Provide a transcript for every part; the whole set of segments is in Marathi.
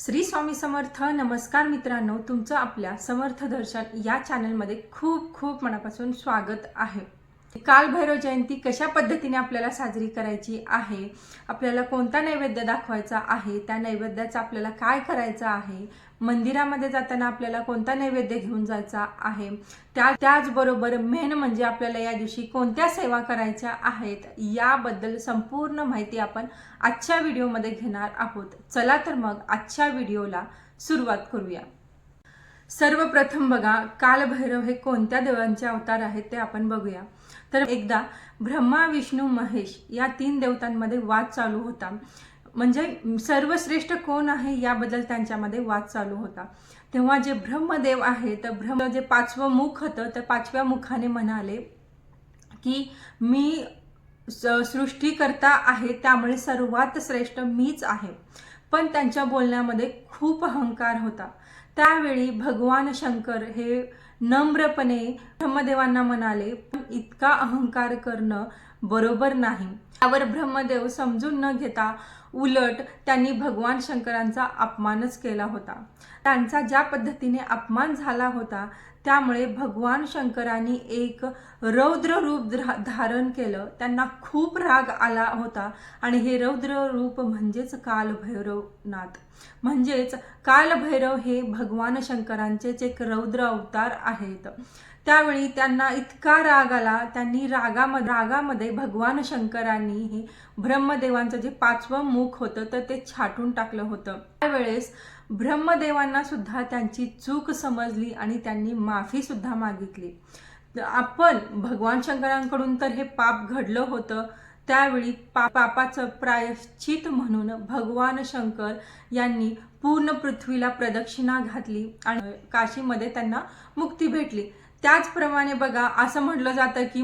श्री स्वामी समर्थ नमस्कार मित्रांनो. तुमचं आपल्या समर्थ दर्शन या चॅनलमध्ये खूप खूप मनापासून स्वागत आहे. कालभैरव जयंती कशा पद्धतीने आपल्याला साजरी करायची आहे? आपल्याला कोणता नैवेद्य दाखवायचा आहे? त्या नैवेद्याचा आपल्याला काय करायचं आहे? मंदिरामध्ये जाताना आपल्याला कोणता नैवेद्य घेऊन जायचा आहे? त्या त्याचबरोबर मेन म्हणजे आपल्याला या दिवशी कोणत्या सेवा करायच्या आहेत? याबद्दल संपूर्ण माहिती आपण आजच्या व्हिडिओमध्ये घेणार आहोत. चला तर मग आजच्या व्हिडिओला सुरुवात करूया. सर्वप्रथम बघा कालभैरव हे कोणत्या देवांचे अवतार आहेत ते आपण बघूया. तर एकदा ब्रह्मा विष्णू महेश या तीन देवतांमध्ये वाद चालू होता. म्हणजे सर्वश्रेष्ठ कोण आहे याबद्दल त्यांच्यामध्ये वाद चालू होता. तेव्हा जे ब्रह्मदेव आहे तर ब्रह्म जे पाचवं मुख होतं तर पाचव्या मुखाने म्हणाले की मी स- सृष्टीकर्ता आहे त्यामुळे सर्वात श्रेष्ठ मीच आहे. पण त्यांच्या बोलण्यामध्ये खूप अहंकार होता. त्यावेळी भगवान शंकर हे नम्रपणे ब्रह्मदेवांना म्हणाले "पण इतका अहंकार करणं बरोबर नाही. त्यावर ब्रह्मदेव समजून न घेता उलट त्यांनी भगवान शंकरांचा अपमानच केला होता. त्यांचा ज्या पद्धतीने अपमान झाला होता त्यामुळे भगवान शंकरांनी एक रौद्र रूप धारण केलं. त्यांना खूप राग आला होता आणि हे रौद्र रूप म्हणजेच कालभैरवनाथ. म्हणजेच कालभैरव हे भगवान शंकरांचेच एक रौद्र अवतार आहेत. त्यावेळी त्यांना इतका राग आला त्यांनी रागामध्ये रागामध्ये भगवान शंकरांनी हे ब्रह्मदेवांचं जे पाचवं मुख होतं तर ते छाटून टाकलं होतं. त्यावेळेस ब्रह्मदेवांना सुद्धा त्यांची चूक समजली आणि त्यांनी माफी सुद्धा मागितली. आपण भगवान शंकरांकडून तर हे पाप घडलं होतं. त्यावेळी पा पापाचं प्रायश्चित म्हणून भगवान शंकर यांनी पूर्ण पृथ्वीला प्रदक्षिणा घातली आणि काशीमध्ये त्यांना मुक्ती भेटली. त्याचप्रमाणे बघा असं म्हटलं जातं की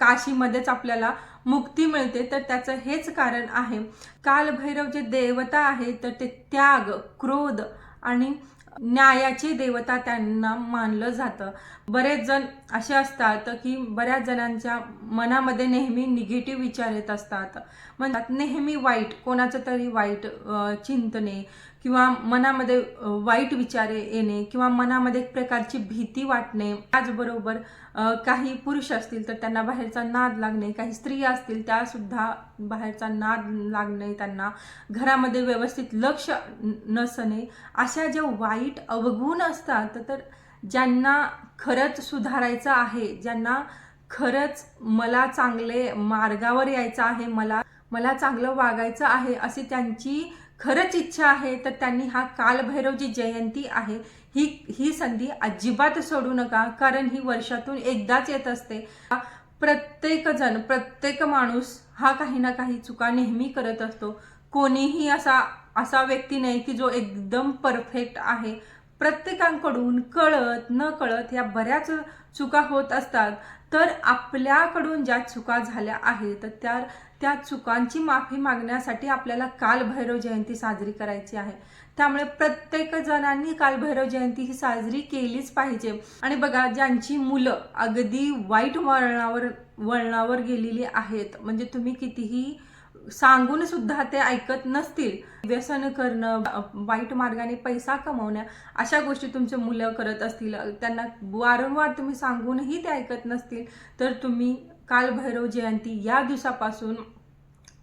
काशीमध्येच आपल्याला मुक्ती मिळते तर त्याचं हेच कारण आहे. कालभैरव जे देवता आहे तर ते त्याग क्रोध आणि न्यायाची देवता त्यांना मानलं जातं. बरेच जण असे असतात की बऱ्याच जणांच्या मनामध्ये नेहमी निगेटिव्ह विचार येत असतात. म्हणतात नेहमी वाईट कोणाचं तरी वाईट चिंतने किंवा मनामध्ये वाईट विचार येणे किंवा मनामध्ये एक प्रकारची भीती वाटणे त्याचबरोबर काही पुरुष असतील तर त्यांना बाहेरचा नाद लागणे काही स्त्रिया असतील त्या सुद्धा बाहेरचा नाद लागणे त्यांना घरामध्ये व्यवस्थित लक्ष नसणे अशा ज्या वाईट अवगुण असतात तर ज्यांना खरंच सुधारायचं आहे ज्यांना खरंच मला चांगले मार्गावर यायचं आहे मला मला चांगलं वागायचं आहे अशी त्यांची खरंच इच्छा आहे तर त्यांनी हा कालभैरव जी जयंती आहे. ही ही संधी अजिबात सोडू नका कारण ही वर्षातून एकदाच येत असते. प्रत्येकजण प्रत्येक माणूस हा काही ना काही चुका नेहमी करत असतो. कोणीही असा असा व्यक्ती नाही की जो एकदम परफेक्ट आहे. प्रत्येकांकडून कळत न कळत या बऱ्याच चुका होत असतात. तर आपल्याकडून ज्या चुका झाल्या आहेत तर त्या त्या चुकांची माफी मागण्यासाठी आपल्याला कालभैरव जयंती साजरी करायची आहे. त्यामुळे प्रत्येक जणांनी कालभैरव जयंती ही साजरी केलीच पाहिजे. आणि बघा ज्यांची मुलं अगदी वाईट वळणावर वळणावर गेलेली आहेत म्हणजे तुम्ही कितीही सांगून सुद्धा ते ऐकत नसतील. व्यसन करणं वाईट मार्गाने पैसा कमवण्या अशा गोष्टी तुमचे मुलं करत असतील. त्यांना वारंवार तुम्ही सांगूनही ते ऐकत नसतील. तर तुम्ही कालभैरव जयंती या दिवसापासून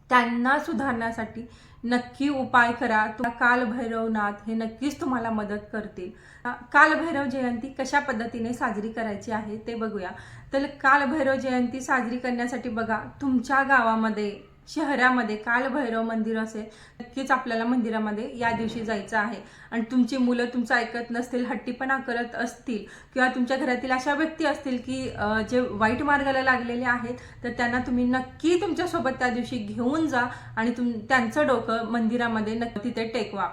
त्यांना सुधारण्यासाठी नक्की उपाय करा. तुम्हाला कालभैरवनाथ हे नक्कीच तुम्हाला मदत करतील. कालभैरव जयंती कशा पद्धतीने साजरी करायची आहे ते बघूया. तर कालभैरव जयंती साजरी करण्यासाठी बघा तुमच्या गावामध्ये शहरामध्ये कालभैरव मंदिर असेल नक्कीच आपल्याला मंदिरामध्ये या दिवशी जायचं आहे. आणि तुमची मुलं तुमचं ऐकत नसतील हट्टीपणा करत असतील किंवा तुमच्या घरातील अशा व्यक्ती असतील की जे वाईट मार्गाला लागलेले आहेत तर त्यांना तुम्ही नक्की तुमच्यासोबत त्या दिवशी घेऊन जा आणि तुम त्यांचं डोकं मंदिरामध्ये नक्की तिथे टेकवा.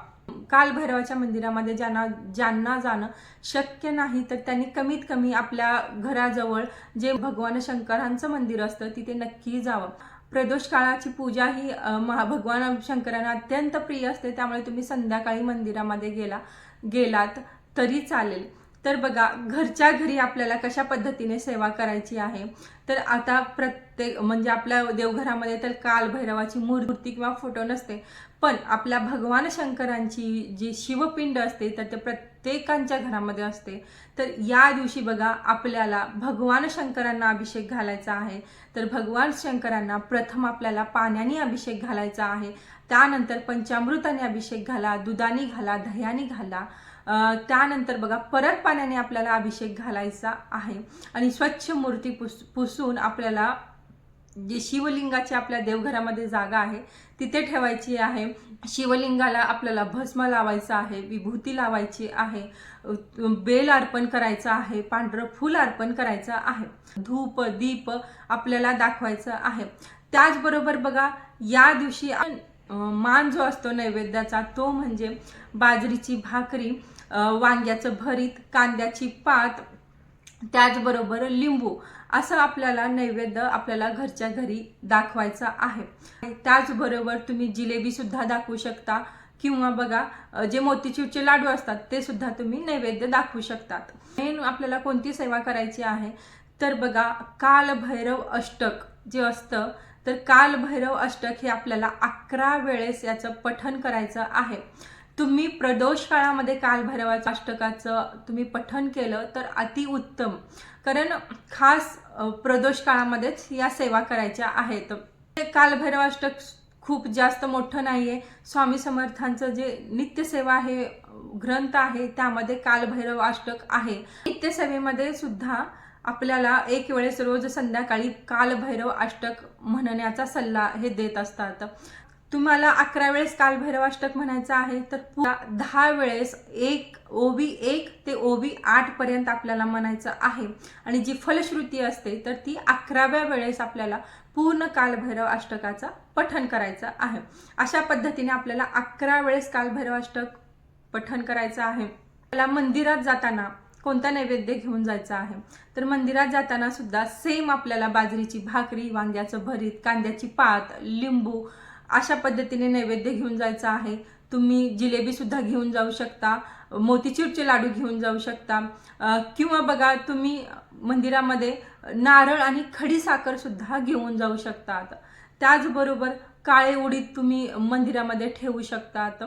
कालभैरवाच्या मंदिरामध्ये ज्यांना ज्यांना जाणं शक्य नाही तर त्यांनी कमीत कमी आपल्या घराजवळ जे भगवान शंकरांचं मंदिर असतं तिथे नक्की जावं. प्रदोष काळाची पूजा ही महाभगवान महा भगवान शंकरांना अत्यंत प्रिय असते. त्यामुळे तुम्ही संध्याकाळी मंदिरामध्ये गेला गेलात तरी चालेल. तर बघा घरच्या घरी आपल्याला कशा पद्धतीने सेवा करायची आहे? तर आता प्रत्येक म्हणजे आपल्या देवघरामध्ये तर काल भैरवाची मूर्ती किंवा फोटो नसते पण आपल्या भगवान शंकरांची जी शिवपिंड असते तर ते प्रत्येकांच्या घरामध्ये असते. तर या दिवशी बघा आपल्याला भगवान शंकरांना अभिषेक घालायचा आहे. तर भगवान शंकरांना प्रथम आपल्याला पाण्याने अभिषेक घालायचा आहे. त्यानंतर पंचामृताने अभिषेक घाला दुधाने घाला दह्याने घाला. त्यानंतर बघा परत पाण्याने आपल्याला अभिषेक घालायचा आहे. आणि स्वच्छ मूर्ती पुस पुसून आपल्याला जे शिवलिंगाची आपल्या देवघरामध्ये जागा आहे तिथे ठेवायची आहे. शिवलिंगाला आपल्याला भस्म लावायचं आहे विभूती लावायची आहे बेल अर्पण करायचं आहे पांढरं फूल अर्पण करायचं आहे. धूप दीप आपल्याला दाखवायचं आहे. त्याचबरोबर बघा या दिवशी आपण, मान जो असतो नैवेद्याचा तो म्हणजे बाजरीची भाकरी वांग्याचं भरीत कांद्याची पात त्याचबरोबर लिंबू असं आपल्याला नैवेद्य आपल्याला घरच्या घरी दाखवायचा आहे. त्याचबरोबर तुम्ही जिलेबी सुद्धा दाखवू शकता किंवा बघा जे मोतीचूरचे लाडू असतात ते सुद्धा तुम्ही नैवेद्य दाखवू शकतात. मेन आपल्याला कोणती सेवा करायची आहे? तर बघा कालभैरव अष्टक जे असतं तर काल भैरव अष्टक हे आपल्याला अकरा वेळेस याचं पठन करायचं आहे. तुम्ही प्रदोष काळामध्ये काल अष्टकाचं तुम्ही पठन केलं तर अति उत्तम. कारण खास प्रदोष काळामध्येच या सेवा करायच्या आहेत. हे अष्टक खूप जास्त मोठं नाही आहे स्वामी समर्थांचं जे नित्यसेवा हे ग्रंथ आहे त्यामध्ये कालभैरव अष्टक आहे. नित्यसेवेमध्ये सुद्धा आपल्याला एक वेळेस रोज संध्याकाळी कालभैरव अष्टक म्हणण्याचा सल्ला हे देत असतात. तुम्हाला अकरा वेळेस कालभैरव अष्टक म्हणायचं आहे तर पुन्हा दहा वेळेस एक ओबी एक ते ओबी आठ पर्यंत आपल्याला म्हणायचं आहे. आणि जी फलश्रुती असते तर ती अकराव्या वेळेस आपल्याला पूर्ण कालभैरव अष्टकाचा पठन करायचं आहे. अशा पद्धतीने आपल्याला अकरा वेळेस कालभैरव अष्टक पठन करायचं आहे. आपल्याला मंदिरात जाताना कोणता नैवेद्य घेऊन जायचा आहे? तर मंदिरात जाताना सुद्धा सेम आपल्याला बाजरीची भाकरी वांग्याचं भरीत कांद्याची पात लिंबू अशा पद्धतीने नैवेद्य घेऊन जायचं आहे. तुम्ही जिलेबी सुद्धा घेऊन जाऊ शकता मोतीचूरचे लाडू घेऊन जाऊ शकता. किंवा बघा तुम्ही मंदिरामध्ये नारळ आणि खडी साखरसुद्धा घेऊन जाऊ शकतात. त्याचबरोबर काळे उडीद तुम्ही मंदिरामध्ये ठेवू शकतात.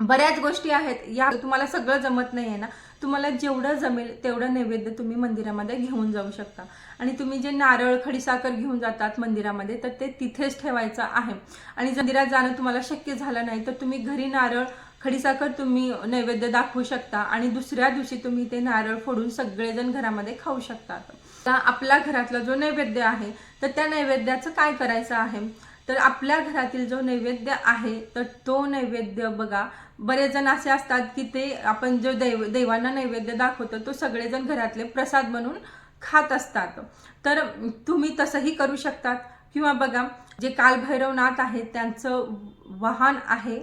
बऱ्याच गोष्टी आहेत. या तुम्हाला सगळं जमत नाही आहे ना? तुम्हाला जेवढं जमेल तेवढं नैवेद्य तुम्ही मंदिरामध्ये घेऊन जाऊ शकता. आणि तुम्ही जे नारळ खडीसाखर घेऊन जातात मंदिरामध्ये तर ते तिथेच ठेवायचं आहे. आणि मंदिरात जाणं तुम्हाला शक्य झालं नाही तर तुम्ही घरी नारळ खडीसाखर तुम्ही नैवेद्य दाखवू शकता आणि दुसऱ्या दिवशी तुम्ही ते नारळ फोडून सगळेजण घरामध्ये खाऊ शकतात आता आपल्या घरातला जो नैवेद्य आहे तर त्या नैवेद्याचं काय करायचं आहे? तर आपल्या घरातील जो नैवेद्य आहे तर तो नैवेद्य बघा. बरेच जण असे असतात की ते आपण जो दैव देवांना नैवेद्य दाखवतो तो सगळेजण घरातले प्रसाद म्हणून खात असतात. तर तुम्ही तसंही करू शकतात. किंवा बघा जे कालभैरवनाथ आहेत त्यांचं वाहन आहे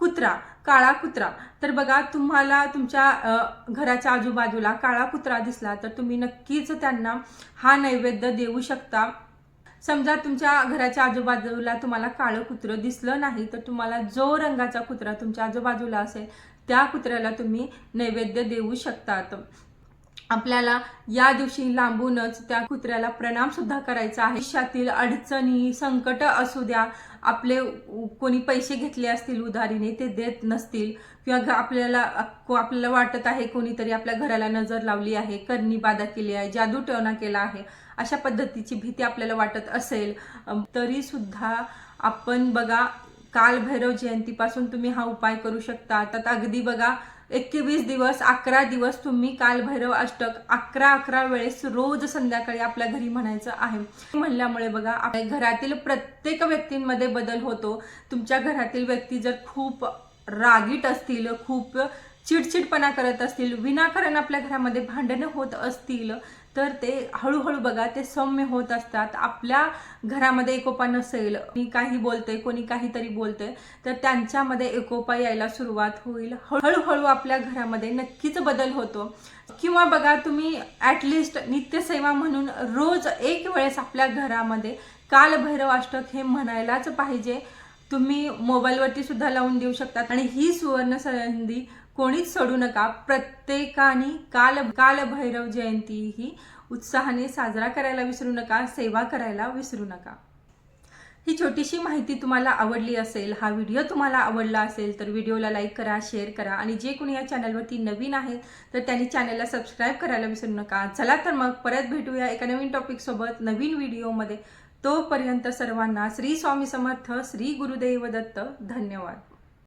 कुत्रा काळा कुत्रा. तर बघा तुम्हाला तुमच्या घराच्या आजूबाजूला काळा कुत्रा दिसला तर तुम्ही नक्कीच त्यांना हा नैवेद्य देऊ शकता. समजा तुमच्या घराच्या आजूबाजूला तुम्हाला काळं कुत्रं दिसलं नाही तर तुम्हाला जो रंगाचा कुत्रा तुमच्या आजूबाजूला असेल त्या कुत्र्याला तुम्ही नैवेद्य देऊ शकतात. आपल्याला या दिवशी लांबूनच त्या कुत्र्याला प्रणाम सुद्धा करायचा आहे. आयुष्यातील अडचणी संकट असू द्या आपले कोणी पैसे घेतले असतील उधारीने ते देत नसतील किंवा आपल्याला आपल्याला वाटत आहे कोणीतरी आपल्या घराला नजर लावली आहे करणी बाधा केली आहे जादू टोना केला आहे अशा पद्धतीची भीती आपल्याला वाटत असेल. तरीसुद्धा तरी सुद्धा आपण बघा काल भैरव जयंतीपासून तुम्ही हा उपाय करू शकता. त्यात अगदी बघा एकवीस दिवस अकरा दिवस तुम्ही काल भैरव अष्टक अकरा अकरा वेळेस रोज संध्याकाळी आपल्या घरी म्हणायचं आहे. म्हणल्यामुळे बघा आपल्या घरातील प्रत्येक व्यक्तींमध्ये बदल होतो. तुमच्या घरातील व्यक्ती जर खूप रागीट असतील खूप चिडचिडपणा करत असतील विनाकारण आपल्या घरामध्ये भांडणं होत असतील तर ते हळूहळू बघा ते सौम्य होत असतात. आपल्या घरामध्ये एकोपा नसेल मी काही बोलते कोणी काहीतरी बोलते तर त्यांच्यामध्ये एकोपा यायला सुरुवात होईल. हळूहळू आपल्या घरामध्ये नक्कीच बदल होतो. किंवा बघा तुम्ही ॲटलिस्ट नित्यसेवा म्हणून रोज एक वेळेस आपल्या घरामध्ये कालभैरव अष्टक हे म्हणायलाच पाहिजे. तुम्ही मोबाईलवरती सुद्धा लावून देऊ शकतात. आणि ही सुवर्ण संधी कोणीच सोडू नका. प्रत्येकाने काल कालभैरव जयंती ही उत्साहाने साजरा करायला विसरू नका सेवा करायला विसरू नका. ही छोटीशी माहिती तुम्हाला आवडली असेल हा व्हिडिओ तुम्हाला आवडला असेल तर व्हिडिओला लाईक करा शेअर करा आणि जे कोणी या चॅनलवरती नवीन आहेत तर त्यांनी चॅनलला सबस्क्राईब करायला विसरू नका. चला तर मग परत भेटूया एका नवीन टॉपिकसोबत नवीन व्हिडिओमध्ये तोपर्यंत सर्वांना श्री स्वामी समर्थ श्री गुरुदेव दत्त धन्यवाद.